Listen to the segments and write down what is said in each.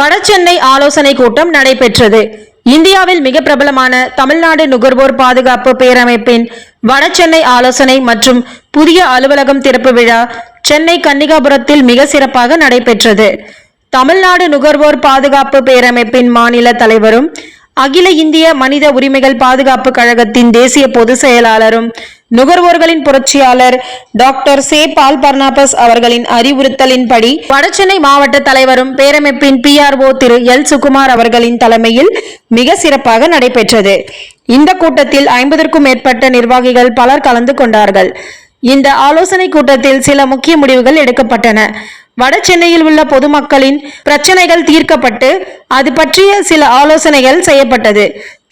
வடசென்னை ஆலோசனை கூட்டம் நடைபெற்றது. இந்தியாவில் மிக பிரபலமான தமிழ்நாடு நுகர்வோர் பாதுகாப்பு பேரமைப்பின் வடசென்னை ஆலோசனை மற்றும் புதிய அலுவலகம் திறப்பு விழா சென்னை கன்னிகாபுரத்தில் மிக சிறப்பாக நடைபெற்றது. தமிழ்நாடு நுகர்வோர் பாதுகாப்பு பேரமைப்பின் மாநில தலைவரும் அகில இந்திய மனித உரிமைகள் பாதுகாப்பு கழகத்தின் தேசிய பொதுச் செயலாளரும் நுகர்வோர்களின் புரட்சியாளர் டாக்டர் சே பால் பர்னாபஸ் அவர்களின் அறிவுறுத்தலின்படி வடசென்னை மாவட்ட தலைவரும் பேரமைப்பின் P R O Thiru L Sukumar அவர்களின் தலைமையில் மிக சிறப்பாக நடைபெற்றது. இந்த கூட்டத்தில் ஐம்பதற்கும் மேற்பட்ட நிர்வாகிகள் பலர் கலந்து கொண்டார்கள். இந்த ஆலோசனை கூட்டத்தில் சில முக்கிய முடிவுகள் எடுக்கப்பட்டன. வட சென்னையில் உள்ள பொதுமக்களின் பிரச்சனைகள் தீர்க்கப்பட்டு அது பற்றிய சில ஆலோசனைகள் செய்யப்பட்டது.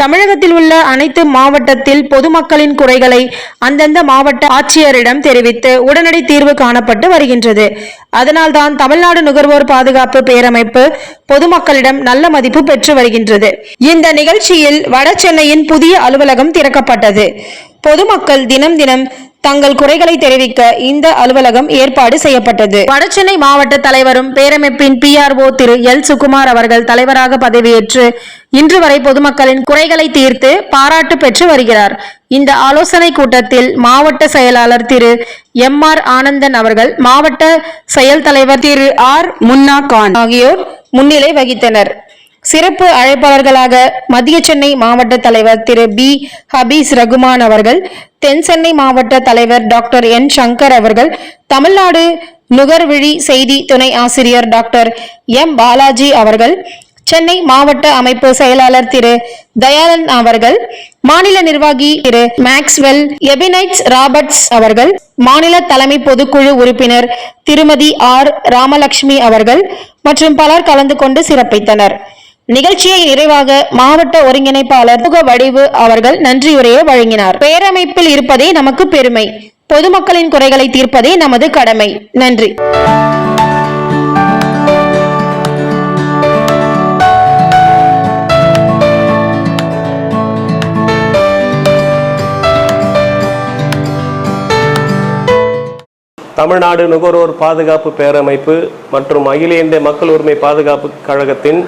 தமிழகத்தில் உள்ள அனைத்து மாவட்டத்தில் பொதுமக்களின் குறைகளை அந்தந்த மாவட்ட ஆட்சியரிடம் தெரிவித்து உடனடி தீர்வு காணப்பட்டு வருகின்றது. அதனால்தான் தமிழ்நாடு நுகர்வோர் பாதுகாப்பு பேரமைப்பு பொதுமக்களிடம் நல்ல மதிப்பு பெற்று வருகின்றது. இந்த நிகழ்ச்சியில் வட சென்னையின் புதிய அலுவலகம் திறக்கப்பட்டது. பொதுமக்கள் தினம் தினம் தங்கள் குறைகளை தெரிவிக்க இந்த அலுவலகம் ஏற்பாடு செய்யப்பட்டது. வடசென்னை மாவட்ட தலைவரும் பேரமைப்பின் P R O Thiru L Sukumar அவர்கள் தலைவராக பதவியேற்று இன்று வரை பொதுமக்களின் குறைகளை தீர்த்து பாராட்டு பெற்று வருகிறார். இந்த ஆலோசனை கூட்டத்தில் மாவட்ட செயலாளர் திரு எம் ஆர் ஆனந்தன் அவர்கள் மாவட்ட செயல் தலைவர் திரு ஆர் முன்னா கான் ஆகியோர் முன்னிலை வகித்தனர். சிறப்பு அழைப்பாளர்களாக மத்திய சென்னை மாவட்ட தலைவர் திரு பி. ஹபீஸ் ரகுமான் அவர்கள் தென் சென்னை மாவட்ட தலைவர் டாக்டர் என். சங்கர் அவர்கள் தமிழ்நாடு நுகர்விழி செய்தி துணை ஆசிரியர் டாக்டர் எம். பாலாஜி அவர்கள் சென்னை மாவட்ட அமைப்பு செயலாளர் திரு தயாளன் அவர்கள் மாநில நிர்வாகி திரு மேக்ஸ்வெல் எபினைட்ஸ் ராபர்ட்ஸ் அவர்கள் மாநில தலைமை பொதுக்குழு உறுப்பினர் திருமதி ஆர். ராமலட்சுமி அவர்கள் மற்றும் பலர் கலந்து கொண்டு சிறப்பித்தனர். நிகழ்ச்சியை நிறைவாக மாவட்ட ஒருங்கிணைப்பாளர் முக வடிவு அவர்கள் நன்றியுரையை வழங்கினார். பேரமைப்பில் இருப்பதே நமக்கு பெருமை. பொதுமக்களின் குறைகளை தீர்ப்பதே நமது கடமை. நன்றி. தமிழ்நாடு நுகர்வோர் பாதுகாப்பு பேரமைப்பு மற்றும் அகில இந்திய மக்கள் உரிமை பாதுகாப்பு கழகத்தின்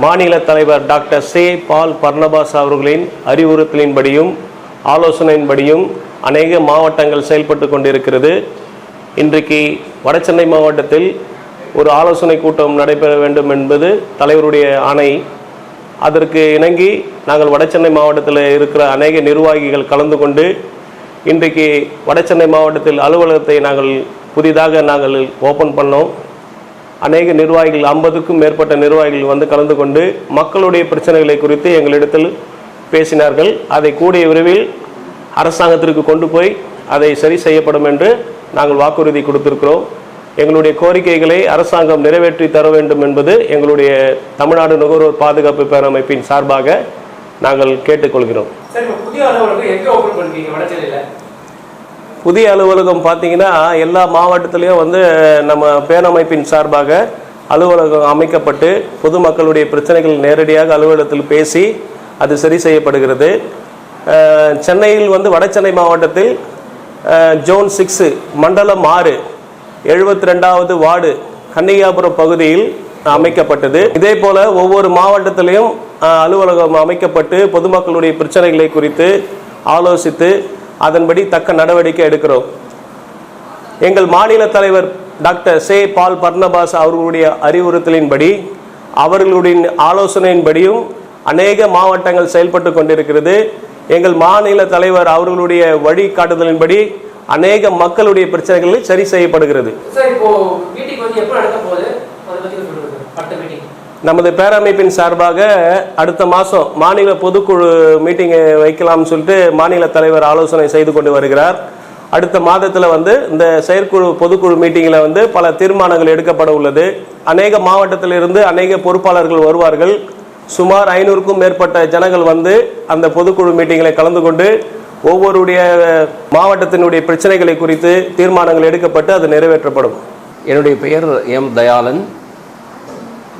மாநில தலைவர் டாக்டர் சே பால் பர்னபாஸ் அவர்களின் அறிவுறுத்தலின்படியும் ஆலோசனையின்படியும் அநேக மாவட்டங்கள் செயல்பட்டு கொண்டிருக்கிறது. இன்றைக்கு வடசென்னை மாவட்டத்தில் ஒரு ஆலோசனை கூட்டம் நடைபெற வேண்டும் என்பது தலைவருடைய ஆணை. அதற்கு இணங்கி நாங்கள் வடசென்னை மாவட்டத்தில் இருக்கிற அநேக நிர்வாகிகள் கலந்து கொண்டு இன்றைக்கு வடசென்னை மாவட்டத்தில் அலுவலகத்தை நாங்கள் புதிதாக நாங்கள் ஓப்பன் பண்ணோம். அநேக நிர்வாகிகள் ஐம்பதுக்கும் மேற்பட்ட நிர்வாகிகள் வந்து கலந்து கொண்டு மக்களுடைய பிரச்சனைகளை குறித்து எங்களிடத்தில் பேசினார்கள். அதை கூடிய விரைவில் அரசாங்கத்திற்கு கொண்டு போய் அதை சரி செய்யப்படும் என்று நாங்கள் வாக்குறுதி கொடுத்திருக்கிறோம். எங்களுடைய கோரிக்கைகளை அரசாங்கம் நிறைவேற்றி தர வேண்டும் என்பது எங்களுடைய தமிழ்நாடு நுகர்வோர் பாதுகாப்பு பேரமைப்பின் சார்பாக நாங்கள் கேட்டுக்கொள்கிறோம். புதிய அலுவலகம் பார்த்தீங்கன்னா எல்லா மாவட்டத்திலையும் வந்து நம்ம பேரமைப்பின் சார்பாக அலுவலகம் அமைக்கப்பட்டு பொதுமக்களுடைய பிரச்சனைகள் நேரடியாக அலுவலகத்தில் பேசி அது சரி செய்யப்படுகிறது. சென்னையில் வந்து வடசென்னை மாவட்டத்தில் ஜோன் சிக்ஸு மண்டலம் ஆறு எழுபத்தி ரெண்டாவது வார்டு கன்னிகாபுரம் பகுதியில் அமைக்கப்பட்டது. இதே போல ஒவ்வொரு மாவட்டத்திலையும் அலுவலகம் அமைக்கப்பட்டு பொதுமக்களுடைய பிரச்சனைகளை குறித்து ஆலோசித்து அதன்படி தக்க நடவடிக்கை எடுக்கிறோம். எங்கள் மாநில தலைவர் டாக்டர் சே பால் பர்ணபாஸ் அவர்களுடைய அறிவுறுத்தலின்படி அவர்களுடைய ஆலோசனையின்படியும் அநேக மாவட்டங்கள் செயல்பட்டு கொண்டிருக்கிறது. எங்கள் மாநில தலைவர் அவர்களுடைய வழிகாட்டுதலின்படி அநேக மக்களுடைய பிரச்சனைகள் சரி செய்யப்படுகிறது. நமது பேரமைப்பின் சார்பாக அடுத்த மாதம் மாநில பொதுக்குழு மீட்டிங்கை வைக்கலாம்னு சொல்லிட்டு மாநில தலைவர் ஆலோசனை செய்து கொண்டு வருகிறார். அடுத்த மாதத்தில் வந்து இந்த செயற்குழு பொதுக்குழு மீட்டிங்கில் வந்து பல தீர்மானங்கள் எடுக்கப்பட உள்ளது. அநேக மாவட்டத்திலிருந்து அநேக பொறுப்பாளர்கள் வருவார்கள். சுமார் ஐநூறுக்கும் மேற்பட்ட ஜனங்கள் வந்து அந்த பொதுக்குழு மீட்டிங்கில் கலந்து கொண்டு ஒவ்வொருடைய மாவட்டத்தினுடைய பிரச்சனைகளை குறித்து தீர்மானங்கள் எடுக்கப்பட்டு அது நிறைவேற்றப்படும். என்னுடைய பெயர் எம் தயாளன்.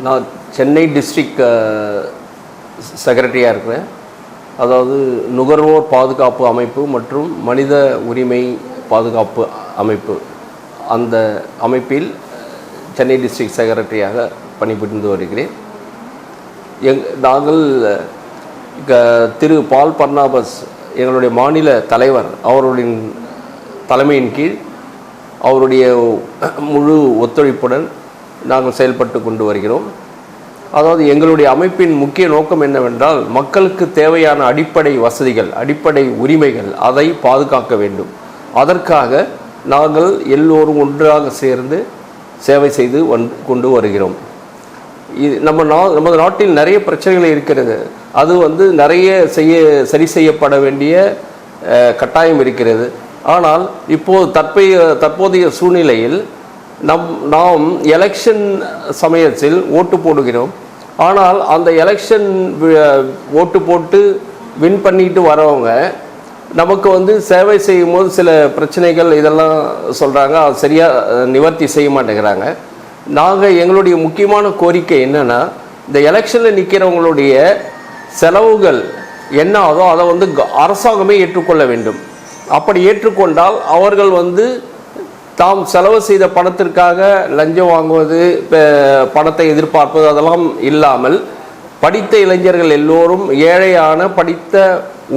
நான் சென்னை டிஸ்ட்ரிக்ட் செக்ரட்டரியாக இருக்கிறேன். அதாவது நுகர்வோர் பாதுகாப்பு அமைப்பு மற்றும் மனித உரிமை பாதுகாப்பு அமைப்பு. அந்த அமைப்பில் சென்னை டிஸ்ட்ரிக்ட் செக்ரட்டரியாக பணிபுரிந்து வருகிறேன். எங் நாங்கள் திரு பால் பர்னாபஸ் எங்களுடைய மாநில தலைவர் அவருடைய தலைமையின் கீழ் அவருடைய முழு ஒத்துழைப்புடன் நாங்கள் செயல்பட்டு கொண்டு வருகிறோம். அதாவது எங்களுடைய அமைப்பின் முக்கிய நோக்கம் என்னவென்றால் மக்களுக்கு தேவையான அடிப்படை வசதிகள் அடிப்படை உரிமைகள் அதை பாதுகாக்க வேண்டும். அதற்காக நாங்கள் எல்லோரும் ஒன்றாக சேர்ந்து சேவை செய்து வந் கொண்டு வருகிறோம். இது நம்ம நா நமது நாட்டில் நிறைய பிரச்சனைகள் இருக்கிறது. அது வந்து நிறைய செய்ய சரி செய்யப்பட வேண்டிய கட்டாயம் இருக்கிறது. ஆனால் இப்போது தற்பைய தற்போதைய சூழ்நிலையில் நம் நாம் எலெக்ஷன் சமயத்தில் ஓட்டு போடுகிறோம். ஆனால் அந்த எலெக்ஷன் ஓட்டு போட்டு வின் பண்ணிட்டு வரவங்க நமக்கு வந்து சேவை செய்யும் போது சில பிரச்சனைகள் இதெல்லாம் சொல்கிறாங்க அது சரியாக நிவர்த்தி செய்ய மாட்டேங்கிறாங்க. நாங்கள் எங்களுடைய முக்கியமான கோரிக்கை என்னென்னா இந்த எலெக்ஷனில் நிற்கிறவங்களுடைய செலவுகள் என்ன ஆதோ அதை வந்து க- அரசாங்கமே ஏற்றுக்கொள்ள வேண்டும். அப்படி ஏற்றுக்கொண்டால் அவர்கள் வந்து தாம் செலவு செய்த பணத்திற்காக லஞ்சம் வாங்குவது பணத்தை எதிர்பார்ப்பது அதெல்லாம் இல்லாமல் படித்த இளைஞர்கள் எல்லோரும் ஏழையான படித்த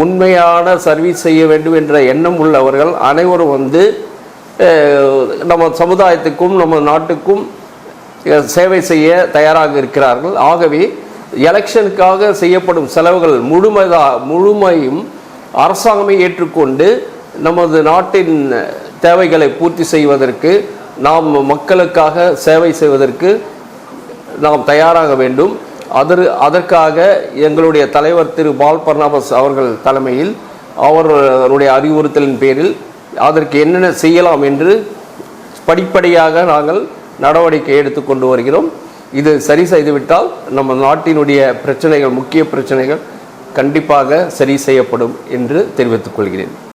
உண்மையான சர்வீஸ் செய்ய வேண்டும் என்ற எண்ணம் உள்ளவர்கள் அனைவரும் வந்து நம்ம சமுதாயத்துக்கும் நம்ம நாட்டுக்கும் சேவை செய்ய தயாராக இருக்கிறார்கள். ஆகவே எலெக்ஷனுக்காக செய்யப்படும் செலவுகள் முழுமைதா முழுமையும் அரசாங்கமே ஏற்றுக்கொண்டு நமது நாட்டின் தேவைகளை பூர்த்தி செய்வதற்கு நாம் மக்களுக்காக சேவை செய்வதற்கு நாம் தயாராக வேண்டும். அதர் அதற்காக எங்களுடைய தலைவர் திரு பால் பர்னாபஸ் அவர்கள் தலைமையில் அவருடைய அறிவுறுத்தலின் பேரில் அதற்கு என்னென்ன செய்யலாம் என்று படிப்படியாக நாங்கள் நடவடிக்கை எடுத்துக்கொண்டு வருகிறோம். இது சரி செய்துவிட்டால் நம்ம நாட்டினுடைய பிரச்சனைகள் முக்கிய பிரச்சனைகள் கண்டிப்பாக சரி செய்யப்படும் என்று தெரிவித்துக் கொள்கிறேன்.